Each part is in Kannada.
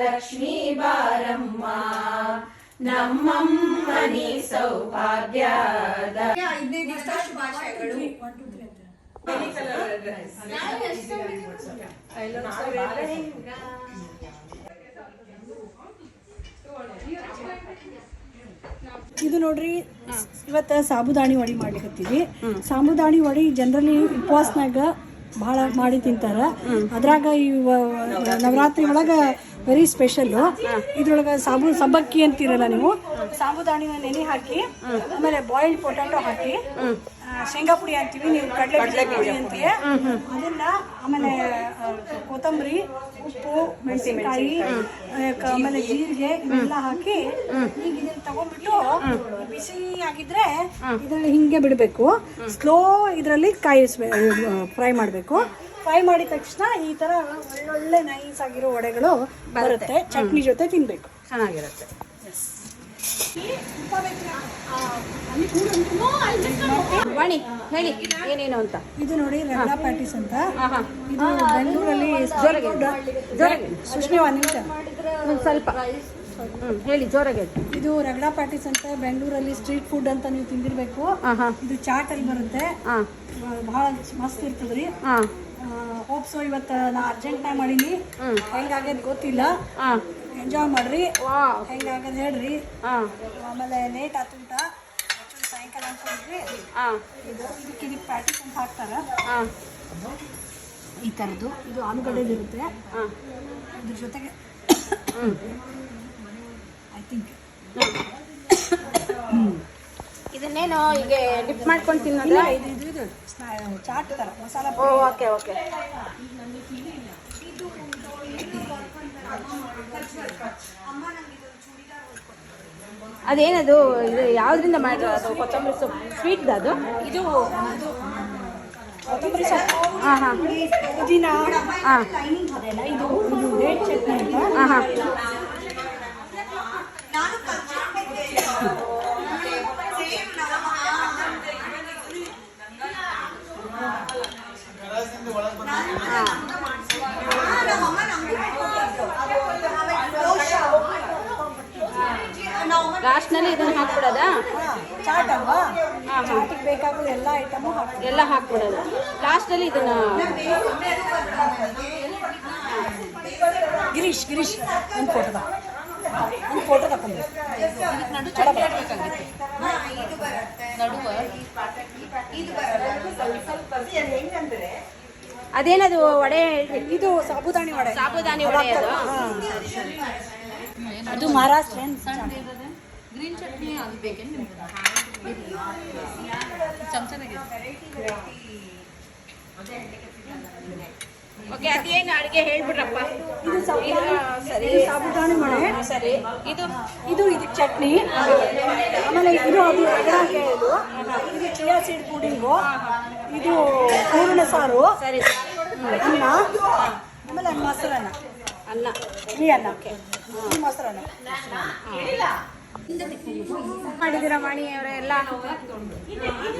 ಲಕ್ಷ್ಮೀ ಬಾರಮ್ಮ. ನಮ್ಮಮ್ಮನಿ ಸೌಭಾಗ್ಯದ ಇದು ನೋಡ್ರಿ ಇವತ್ತು ಸಾಬುದಾಣಿ ವಡಿ ಮಾಡ್ಲಿಕತ್ತೀವಿ. ಸಾಬುದಾಣಿ ವಡಿ ಜನರಲಿ ಉಪವಾಸನಾಗ ಭಾಳ ಮಾಡಿ ತಿಂತಾರ. ಅದ್ರಾಗ ಈ ನವರಾತ್ರಿ ಒಳಗೆ ವೆರಿ ಸ್ಪೆಷಲ್ಲು ಇದ್ರೊಳಗೆ ಸಾಬು, ಸಬ್ಬಕ್ಕಿ ಅಂತೀರಲ್ಲ ನೀವು? ಸಾಬುದಾಣಿನ ನೆನೆ ಹಾಕಿ, ಆಮೇಲೆ ಬಾಯ್ಲ್ಡ್ ಪೊಟ್ಯಾಟೊ ಹಾಕಿ ಶೇಂಗಾ ಪುಡಿ ಅಂತೀವಿ ನೀವು ಕಡಲೆ ಪುಡಿ ಅಂತೀವಿ ಅದನ್ನ ಆಮೇಲೆ ಕೊತ್ತಂಬರಿ ಉಪ್ಪು ಮೆಣಸಿನಕಾಯಿ ಆಮೇಲೆ ಜೀರಿಗೆ ಇವೆಲ್ಲ ಹಾಕಿ ಈಗ ಇದನ್ನ ತಗೊಂಡ್ಬಿಟ್ಟು ಬಿಸಿ ಆಗಿದ್ರೆ ಇದರಲ್ಲಿ ಹಿಂಗೆ ಬಿಡಬೇಕು. ಸ್ಲೋ ಇದರಲ್ಲಿ ಕಾಯಿಸ್ಬೇಕು ಫ್ರೈ ಮಾಡಬೇಕು. ಫ್ರೈ ಮಾಡಿದ ತಕ್ಷಣ ಈ ತರ ಒಳ್ಳೊಳ್ಳೆ ನೈಸ್ ಆಗಿರೋ ವಡೆಗಳು ಬರುತ್ತೆ. ಚಟ್ನಿ ಜೊತೆ ತಿನ್ಬೇಕು. ಚೆನ್ನಾಗಿರುತ್ತೆ. ವಾಣಿ ಹೇಳಿ ಏನೇನು ಅಂತ? ಇದು ನೋಡಿ ರಂಗಾ ಪ್ಯಾಟೀಸ್ ಅಂತ. ಇದು ಬೆಂಗಳೂರಲ್ಲಿ ಸುಷ್ಮಿ ಒಂದು ಸ್ವಲ್ಪ. ಹ್ಞೂ ಹೇಳಿ ಜೋರಾಗಿ ಹೇಳಿ. ಇದು ರಗಡಾ ಪ್ಯಾಟೀಸ್ ಅಂತ ಬೆಂಗಳೂರಲ್ಲಿ ಸ್ಟ್ರೀಟ್ ಫುಡ್ ಅಂತ ನೀವು ತಿಂದಿರ್ಬೇಕು. ಇದು ಚಾಟ್ ಅಲ್ಲಿ ಬರುತ್ತೆ. ಹಾಂ. ಭಾಳ ಮಸ್ತ್ ಇರ್ತದ್ರಿ ಹಾಂ. ಹೋಪ್ಸು ಇವತ್ತು ನಾ ಅರ್ಜೆಂಟ್ನಾಗ ಮಾಡೀನಿ. ಹೆಂಗಾಗ್ಯದ ಗೊತ್ತಿಲ್ಲ. ಹಾಂ. ಎಂಜಾಯ್ ಮಾಡ್ರಿ. ವಾ ಹೆಂಗಾಗ್ಯದ ಹೇಳ್ರಿ. ಹಾಂ. ಆಮೇಲೆ ಲೇಟ್ ಆತು ಊಟ ಸಾಯಂಕಾಲ ಅನ್ಕೊಂಡ್ರಿ. ಹಾಂ. ಇದು ಇದಕ್ಕೆ ಇದಕ್ಕೆ ಪ್ಯಾಟೀಸ್ ಅಂತ ಹಾಕ್ತಾರ. ಹಾಂ. ಈ ಥರದ್ದು ಇದು ಆಲೂಗಡ್ಡೆದು ಇರುತ್ತೆ ಹಾಂ. ಇದ್ರ ಜೊತೆಗೆ ಹ್ಞೂ ಇದನ್ನೇನು ಈಗ ಡಿಪ್ ಮಾಡ್ಕೊಂಡು ತಿನ್ನೋದ? ಇದು ಇದು ಚಾಟ್ ಥರ ಮಸಾಲ ಓಕೆ ಓಕೆ. ಅದೇನದು ಇದು ಯಾವ್ದ್ರಿಂದ ಮಾಡಿರೋ ಅದು ಕೊತ್ತಂಬರಿ ಸೊಪ್ಪು. ಸ್ವೀಟ್ ಅದು? ಇದು ಇದು ಕೊತ್ತಂಬರಿ ಸೊಪ್ಪು. ಹಾಂ ಹಾಂ. ಪುದೀನ. ಹಾಂ. ಇದು ರೇಟ್ ಚಟ್ನಿ ಹಾಂ ಹಾಂ. ಲಾಸ್ಟ್ನಲ್ಲಿ ಇದನ್ನು ಹಾಕ್ಬಿಡೋದಾ? ಚಾಟ್ ಅಲ್ವಾ? ಚಾಟಿಗೆ ಬೇಕಾಗೋ ಎಲ್ಲ ಐಟಮ್ ಹಾಕ್ತೀವಿ ಎಲ್ಲ ಹಾಕ್ಬಿಡೋದು. ಲಾಸ್ಟಲ್ಲಿ ಇದನ್ನ ಗಿರೀಶ್ ಗಿರೀಶ್ ಒಂದು ಫೋಟೋದ ಒಂದು ಫೋಟೋ ತಗೊಂಡು ಅದೇನದು ವಡೆ? ಇದು ಸಾಬುದಾನಿ ವಡೆ. ಸಾಬುದಾನಿ ವಡೆ ಅದು? ಅದು ಮಹಾರಾಷ್ಟ್ರ ಓಕೆ ಅದೇನು ಅಡುಗೆ ಹೇಳ್ಬಿಡ್ರಪ್ಪ? ಇದು ಸರಿ. ಸಾಬುದಾನಿ ವಡೆ ಸರಿ. ಇದು? ಇದು ಇದಕ್ಕೆ ಚಟ್ನಿ. ಆಮೇಲೆ ಇದು ಅದು ರಗಡಾಕೆ ಇದು. ಇದು ಚಿಯಾ ಸೀಡ್ ಪುಡಿಂಗು. ಇದು ಹೂರಣ ಸಾರು. ಸರಿ ಅನ್ನ. ಆಮೇಲೆ ಮೊಸರನ್ನ ಅನ್ನ. ಈ ಅನ್ನ. ಮೊಸರನ್ನ ಮಾಡಿದ್ದೀರಾ ವಾಣಿ ಅವರೇ? ಎಲ್ಲ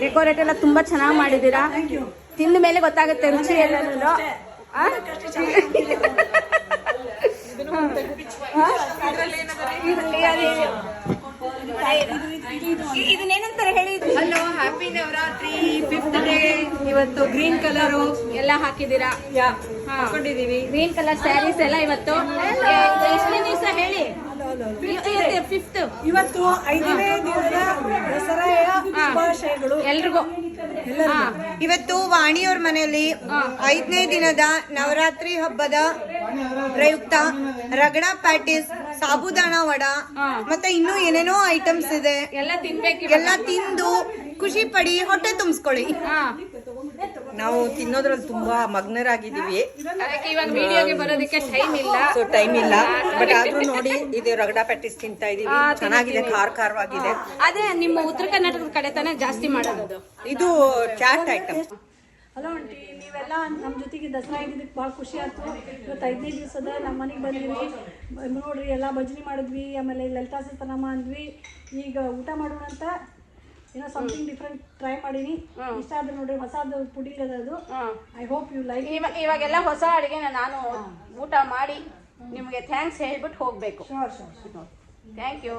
ಡೆಕೋರೇಟ್ ಎಲ್ಲ ತುಂಬಾ ಚೆನ್ನಾಗಿ ಮಾಡಿದ್ದೀರಾ? ತಿಂದ ಮೇಲೆ ಗೊತ್ತಾಗುತ್ತೆ ರುಚಿ ಎಲ್ಲನೂ. ಇದನ್ನೇನಂತಾರೆ ಹೇಳಿ hello happy Navratri fifth day ಇವತ್ತು ಗ್ರೀನ್ ಕಲರ್ ಎಲ್ಲ ಹಾಕಿದ್ದೀರಾ? ಹಾಕೊಂಡಿದೀವಿ ಗ್ರೀನ್ ಕಲರ್ ಸ್ಯಾರೀಸ್ ಎಲ್ಲ ಇವತ್ತು. ಎಷ್ಟನೇ ದಿವಸ ಹೇಳಿ? ಇವತ್ತು ಐದನೇ ದಿನದ ದಸರಾಯ ಶುಭಾಶಯಗಳು. ಎಲ್ರಿಗೂ. ಇವತ್ತು ವಾಣಿಯವ್ರ ಮನೆಯಲ್ಲಿ ಐದನೇ ದಿನದ ನವರಾತ್ರಿ ಹಬ್ಬದ ಪ್ರಯುಕ್ತ ರಗಡ ಪ್ಯಾಟಿಸ್ ಸಾಬುದಾಣ ವಡ ಮತ್ತೆ ಇನ್ನೂ ಏನೇನೋ ಐಟಮ್ಸ್ ಇದೆ. ಎಲ್ಲ ತಿನ್ಬೇಕು ಎಲ್ಲ ತಿಂದು ಖುಷಿ ಪಡಿ ಹೊಟ್ಟೆ ತುಂಬಿಸ್ಕೊಳ್ಳಿ. ನಾವು ತಿನ್ನೋದ್ರಲ್ಲಿ ತುಂಬಾ ಮಗ್ನರಾಗಿದ್ದೀವಿ. ಅದಕ್ಕೆ ಇವಾಗ ವಿಡಿಯೋಗೆ ಬರೋದಕ್ಕೆ ಟೈಮ್ ಇಲ್ಲ. ಸೊ ಟೈಮ್ ಇಲ್ಲ. ಬಟ್ ಆದ್ರೂ ನೋಡಿ ಇದು ರಗಡ ಪ್ಯಾಟಿಸ್ ತಿಂತಾ ಇದೀವಿ ಚೆನ್ನಾಗಿದೆ. ಖಾರ ಖಾರವಾಗಿದೆ. ಅದೇ ನಿಮ್ಮ ಉತ್ತರ ಕರ್ನಾಟಕದ ಕಡೆ ತಾನೇ ಜಾಸ್ತಿ ಮಾಡೋದು ಇದು ಚಾಟ್ ಐಟಮ್ ಹಲೋ ಆಂಟಿ ನೀವೆಲ್ಲ ನಮ್ಮ ಜೊತೆಗೆ ದಸರಾ ಇದ್ದಿದ್ದಕ್ಕೆ ಭಾಳ ಖುಷಿ ಆಯ್ತು. ಇವತ್ತು ಐದನೇ ದಿವಸದ ನಮ್ಮ ಮನೆಗೆ ಬಂದಿರಿ ನೋಡಿರಿ ನೋಡ್ರಿ ಎಲ್ಲ ಭಜನೆ ಮಾಡಿದ್ವಿ. ಆಮೇಲೆ ಲಲಿತಾ ತನಮಾ ಅಂದ್ವಿ. ಈಗ ಊಟ ಮಾಡೋಣ ಅಂತ ಏನೋ ಸಮಥಿಂಗ್ ಡಿಫ್ರೆಂಟ್ ಟ್ರೈ ಮಾಡೀನಿ. ಇಷ್ಟ ಆದ್ರೆ ನೋಡ್ರಿ ಹೊಸದು ಪುಡಿ ಅದ. ಅದು. ಐ ಹೋಪ್ ಯು ಲೈಕ್ ಇವಾಗ ಇವಾಗೆಲ್ಲ ಹೊಸ ಅಡುಗೆನ ನಾನು ಊಟ ಮಾಡಿ ನಿಮಗೆ ಥ್ಯಾಂಕ್ಸ್ ಹೇಳ್ಬಿಟ್ಟು ಹೋಗಬೇಕು. Sure sure thank you